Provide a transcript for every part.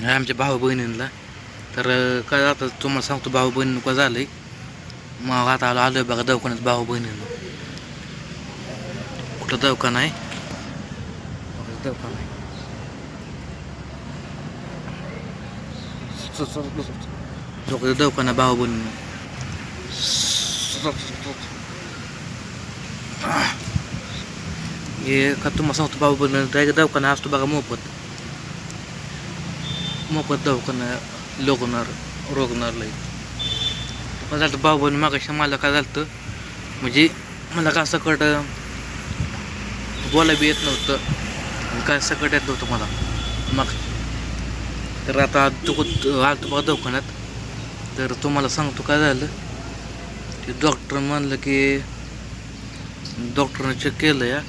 हे आमच्या भाऊ बहिणींना तर अं, काय आता तुम्हाला सांगतो भाऊ बहिणी का झालंय मग आता आलो आलोय बघा दवाखान्यात भाऊ बहिणींना कुठं दवाखाना आहे बघा, दवाखाना आहे स- स- स- बघा, दवाखाना भाऊ बहिणींना हे का तुम्हाला सांगतो भाऊ बहिणी त्याच्या दवाखाना असतो बघा मोफत मोफत दवाखाना लोकणार रोगणारला काय झालं भाऊ बहिणी मागाशी मला काय झालं म्हणजे मला का सकट बोला बी येत नव्हतं काय सकट येत नव्हतं मला. मग तर आता दुखत आलतो बघा दवाखान्यात तर तुम्हाला सांगतो काय झालं ते डॉक्टर म्हणलं की डॉक्टरनं चेक केलं या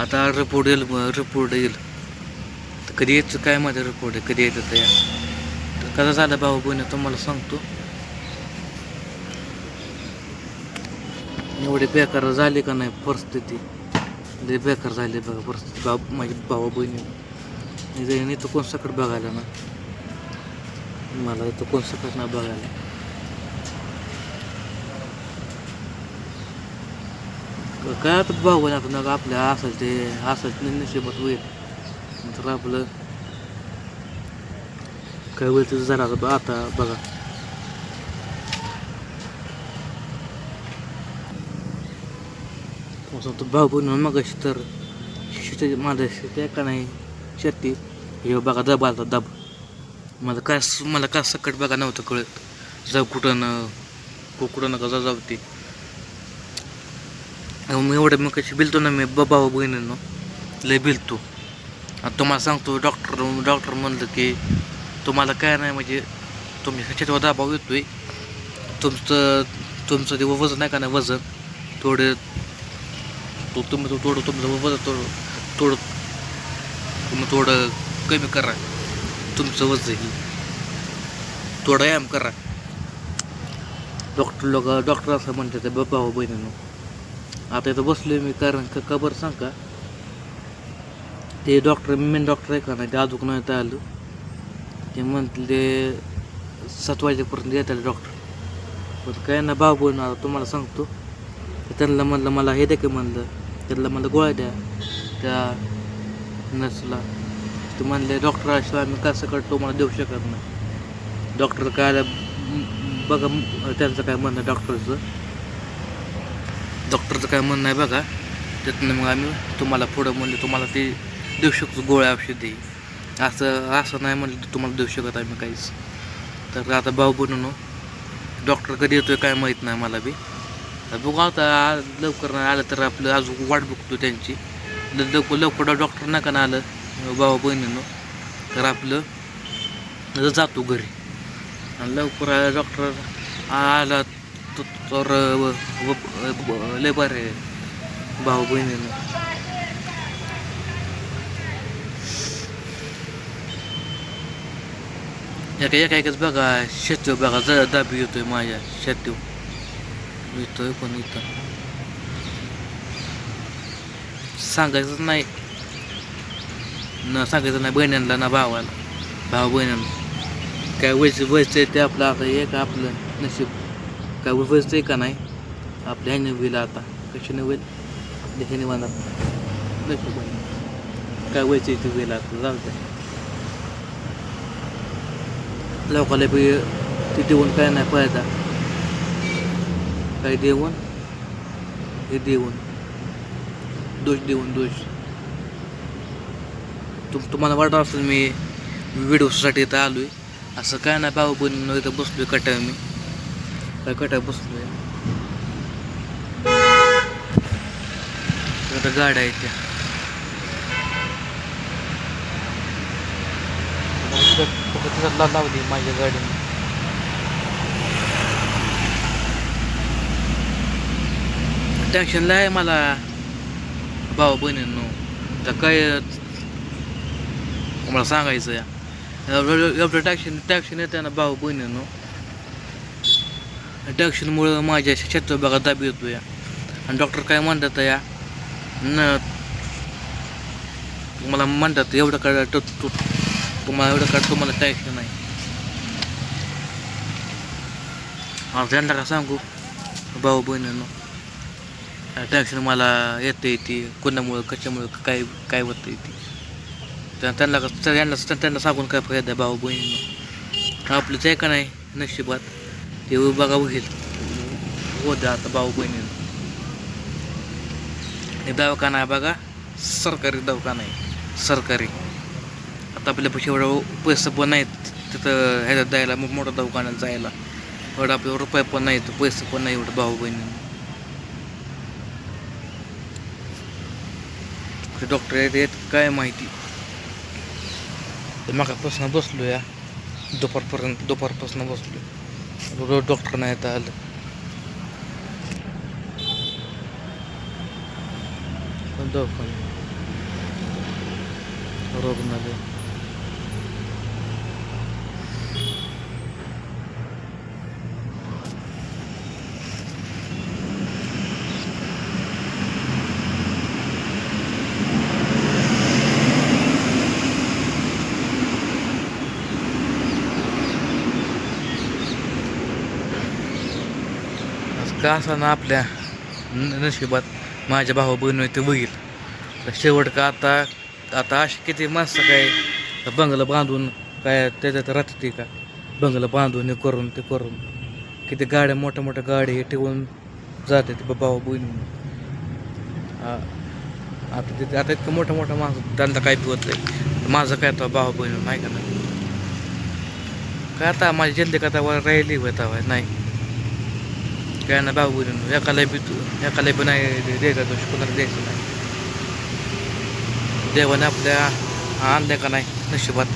आता रिपोर्ट येईल रिपोर्ट येईल. कधी यायचं काय माझं रिपोर्ट आहे कधी येतं तयार या तर कसं झालं भाऊ बहिणी तुम्हाला सांगतो. एवढे बेकार झाले का नाही परिस्थिती? लय बेकार झाली बघा परिस्थिती. भाऊ माझी भावा बहिणी. नाही तर कोण सकट बघायला ना? मला इथं कोण सकट नाही बघायला. काय आता भाऊ आता आपल्या असेल ते असेल नशिबात होईल. तर आपलं काय होईल ते जरा आता आता बघा. असं तो भाऊ बहिण मग तर शेती माझं शेती का नाही? शेती. हे बघा दब आलता दब. मला काय मला का सकट बघा नव्हतं कळत. जाऊ कुठं न कुठं नका जा जाऊ ती. अहो, मी एवढं मी कशी बिलतो ना मी ब- भाऊ बहिणींनो लय बिलतो. तुम्हाला सांगतो डॉक्टर डॉक्टर म्हणलं की तुम्हाला काय नाही म्हणजे तुम्ही ह्याच्यावर दाबाव आहे तुमचं तुमचं ते वजन आहे का नाही वजन? थोडं तो तुम्ही तो थोडं तुमचं वजन थोडं थोडं तुम्ही थोडं कमी करा. तुमचं वजन ही. थोडं व्यायाम करा. डॉक्टर लोक डॉक्टर असं म्हणतात ते भाऊ बहिणींनो आता इथं बसलोय मी कारण का का बरं सांग का? ते डॉक्टर मेन डॉक्टर आहे का नाही ते अजून नाही तर आलं. ते म्हणले सात वाजेपर्यंत येतात डॉक्टर पण काय ना बाबू ना तुम्हाला सांगतो. त्यांना म्हणलं मला हे द्या की म्हणलं त्यांना म्हणलं गोळ्या द्या. त्या नर्सला. ते म्हणले डॉक्टर असं आम्ही कसं करतो मला देऊ शकत नाही. डॉक्टर काय आलं, बघा त्यांचं काय म्हणणं डॉक्टरचं डॉक्टरचं काय म्हणणं आहे बघा. त्यातनं मग आम्ही तुम्हाला पुढं म्हणले तुम्हाला ते देऊ शकतो गोळ्या औषधी असं असं नाही म्हणलं तर तुम्हाला देऊ शकत आम्ही काहीच तर आता भाऊ बनवून डॉक्टर कधी येतोय काय माहीत नाही मला बी बघू आता लवकर नाही आलं तर आपलं अजून वाट बघतो त्यांची लवकर लवकर डॉक्टर नका ना आलं भाऊ बहिणीनं तर आपलं जातो घरी आणि लवकर डॉक्टर आला तर लय बरं आहे भाऊ बहिणीनं एका एका एकच बघा शेती बघा ज दाबी येतोय माझ्या शेती येतोय पण इथं सांगायचं नाही ना सांगायचं नाही बहिण्यांना ना भावाला भाऊ बहिण्यांना काय वयचं व्हायचं आहे ते आपलं आता एक आपलं नशीब काय व्हायचं आहे का नाही आपल्या ह्याने होईल आता कशाने होईल आपल्या ह्याने होणार नशीब काय व्हायचं आहे ते होईल आता जाऊ द्या लोकाला बी ते देऊन काय नाही फायदा. काय देऊन? हे देऊन. दोष देऊन दोष. तुम तुम्हाला वाटत असेल मी व्हिडिओसाठी इथं आलो आहे असं काय नाही भाऊ बहिणी इथं बसलो आहे कट्यावर मी काय कट्यावर बसलो आहे गाड्या आहेत त्या. तिथं लावली माझ्या गाडीने. टेन्शनला आहे मला भाऊ बहिणींनो. तर काय मला सांगायचं या एवढं एवढं टॅक्शन टॅक्शन येते ना भाऊ बहिणींनो. टॅक्शनमुळं माझ्या शेतात बघा दाब येतो या आणि डॉक्टर काय म्हणतात या? न मला म्हणतात एवढं काय तुम्हाला एवढं काय तुम्हाला टेन्शन नाही. आता त्यांना का सांगू? भाऊ बहिणींनो टेन्शन मला येते ती. कोणामुळं कशामुळं काय काय होतं ती. त्यांना का- त्यांना त्यांना सांगून काय फायदा आहे भाऊ बहिणीनं? आपलंच आहे का नाही नशिबात? ते बघा होईल होतं आता भाऊ बहिणीनं. दवाखाना आहे बघा. सरकारी दवाखाना आहे. सरकारी. आता आपल्यापाशी एवढं पैसे पण नाहीत. तिथं ह्याच्यात जायला मग मोठ्या दवाखान्यात जायला. एवढं आपल्यावर रुपये पण नाहीत पैसे पण नाही एवढं भाऊ बहिणी. डॉक्टर येत काय माहिती? मागापासून बसलो या दुपारपर्यंत दुपारपासून बसलो रोज डॉक्टर नाही येता आलं. दवाखाना रुग्णालय का असाना आपल्या नशिबात माझ्या भाऊ बहिणी ते बघील तर शेवट का आता आता अशी किती माणसं काय बंगलं बांधून काय त्याच्यात राहते का? बंगलं बांधून हे करून ते करून. किती गाड्या मोठ्या मोठ्या गाड्या हे ठेवून जाते ते भाऊ बहिणी. आता तिथे आता इतकं मोठं मोठं माणसं त्यांना काय पिवत नाही. माझं काय तो भाऊ बहिणी नाही का? नाही काय आता माझी जल्दी आता राहिली होता नाही. काय ना भाऊ बहिणी एकाला बी तू एकाला बी नाही द्यायचा दोष कोणाला द्यायचं नाही देवाने आपल्या आणल्या का नाही नशिबात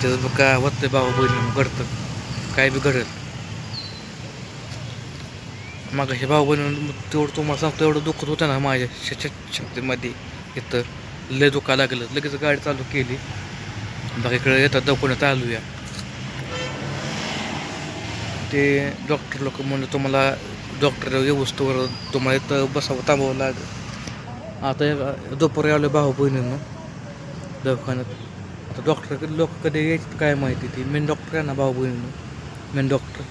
त्याचं बघ काय होतंय भाऊ बहिणी घडतं काय बी घडत मग हे भाऊ बहिणी तेवढं तुम्हाला सांगतो एवढं दुखत होतं ना माझ्या श- शक्तीमध्ये इथं लय दुखा लागलं लगेच गाडी चालू केली बाकी येतात दवाखान्यात चालूया ते डॉक्टर लोक म्हणजे तुम्हाला डॉक्टर व्यवस्थेवर तुम्हाला इथं बसावं थांबावं लागेल. आता दुपारी आलो भाऊ बहिणीनं दवाखान्यात. आता डॉक्टर लोक कधी यायचे काय माहिती ती मेन डॉक्टर आहे ना भाऊ बहिणीनं मेन डॉक्टर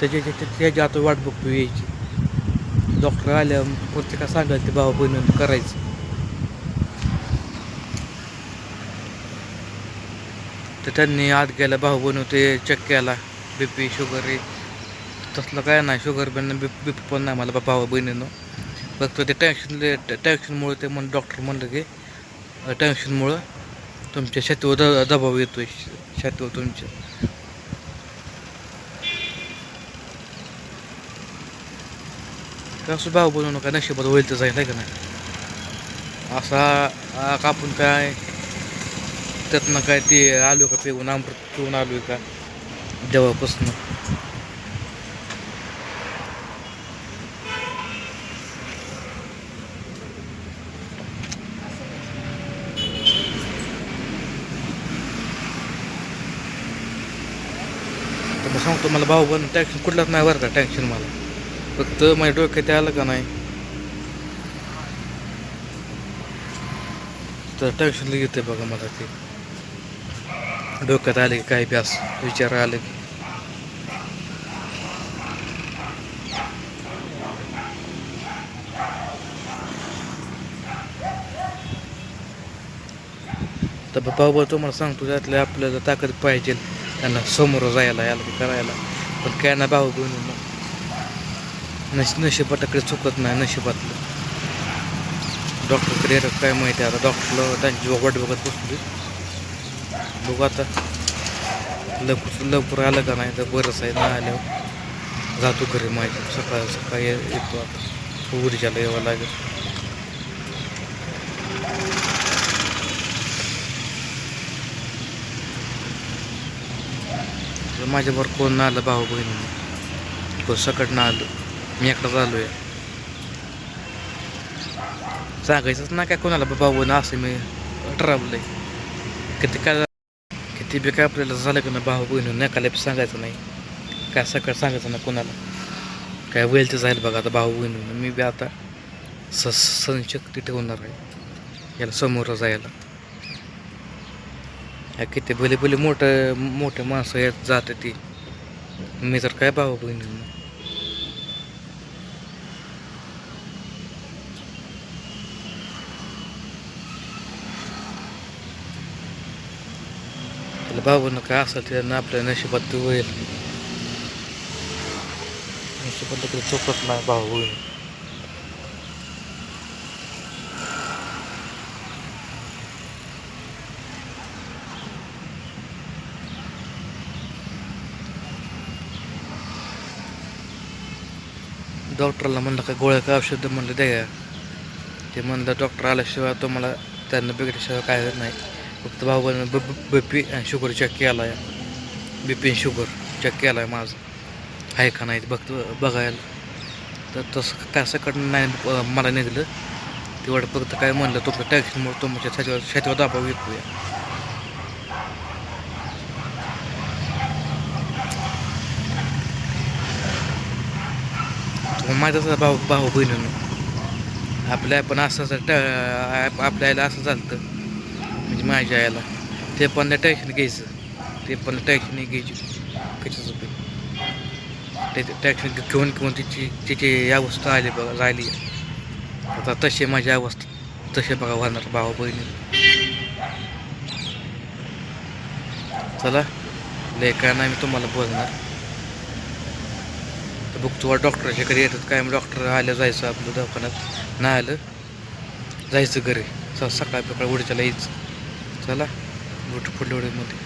त्याच्या त्याची आता वाट बघतो यायची. डॉक्टर आल्या कोणते काय सांगायला ते भाऊ बहिणीनं करायचं. तर त्यांनी आत गेला भाऊ बनवून ते चेक केला. बी पी शुगर हे तसलं काय नाही शुगर पण बी बी पण नाही मला भावा बहिणीनं. फक्त ते टेन्शन टेन्शनमुळे ते म्हण डॉक्टर म्हणलं की टेन्शनमुळं तुमच्या शेतीवर द दबाव येतो आहे शेतीवर तुमच्या. कसं भाव बनवू काय नशिबात होईल तर जाईल का नाही? असा कापून का आपण काय त्यातनं काय ते आलो का पिऊन अमृत पिऊन आलो का? देवापासून. तर मग सांगतो मला भाऊ पण टॅक्शन कुठलाच नाही बरं का टॅक्शन मला. फक्त माझ्या डोक्यात आलं का नाही. तर टॅक्शन घेते बघा मला ते. डोक्यात आले की काही बी असं विचार आले की. तर बाबा तुम्हाला सांगतो त्यातल्या आपल्याला ताकद पाहिजे त्यांना समोर जायला याला की करायला. पण काय ना भाऊ बहिणी नश नशिबाटाकडे चुकत नाही नशिबातलं. डॉक्टरकडे काय माहिती आता? डॉक्टरला त्यांची वाट बघत बसली बघू आता. लवकर लवकर आलं का नाही तर बरंच आहे ना आल्यावर. जातो घरी माहिती. सकाळ सकाळी येतो आता. ऊर्जाला यावं लागेल. तर माझ्याबरोबर कोण ना आलं भाऊ बहिणी कोण सकट ना आलं मी एकटाच आलो आहे सांगायचंच ना काय कोणाला भाऊ बहिणी असं मी ठरवलंय. किती काय किती बी काय आपल्याला झालं की ना भाऊ बहिणी नकाला बी सांगायचं नाही. काय सकाळ सांगायचं ना कोणाला? काय वेळ ते जाईल बघा आता भाऊ बहिणी. मी बी आता स संशक्ती ठेवणार आहे. याला समोर जायला. ह्या किती भले भले मोठं मोठे माणसं येत जाते ती. मी तर काय भाऊ बहिणी बाबांना काय असेल त्यानं आपल्या नशिबात होईल. नशिबात कधी चुकत नाही भाऊ होईल डॉक्टरला म्हणलं काय गोळ्या का औषधं म्हणलं द्या. ते म्हणलं डॉक्टर आल्याशिवाय तुम्हाला त्यांना बिघडल्याशिवाय काय होत नाही. फक्त भाऊ ब बी पी आणि शुगर चेक केला आहे बी पी शुगर चेक केला आहे माझं. आहे का नाही ते बघतो बघायला. तर तसं काय सकट नाही मला निघलं. तेवढं फक्त काय म्हणलं तुमच्या टॅक्सीमुळे तुमच्या छातीवर छातीवर दाबाव हो, येतो असं भाऊ भाऊ बहिणीनं आपल्या पण असं असं ट आपल्या आईला असं चालतं म्हणजे माझ्या आईला. ते पण टॅक्सीने घ्यायचं. ते पण टॅक्सीने घ्यायची. कशाचं बी ते टॅक्सी घेऊन घेऊन तिची तिची अवस्था आली बघा राहिली आता तशी माझी अवस्था. तसे बघा होणार भाऊ बहिणी. चला. लय नाही मी तुम्हाला बोलणार. तर बघतो डॉक्टरच्या घरी येतात. काय डॉक्टर आलं जायचं आपलं दवाखान्यात. नाही आलं जायचं घरी. सकाळ सकाळ उडच्याला यायचं. चला मोठं पुढल्या उडीमध्ये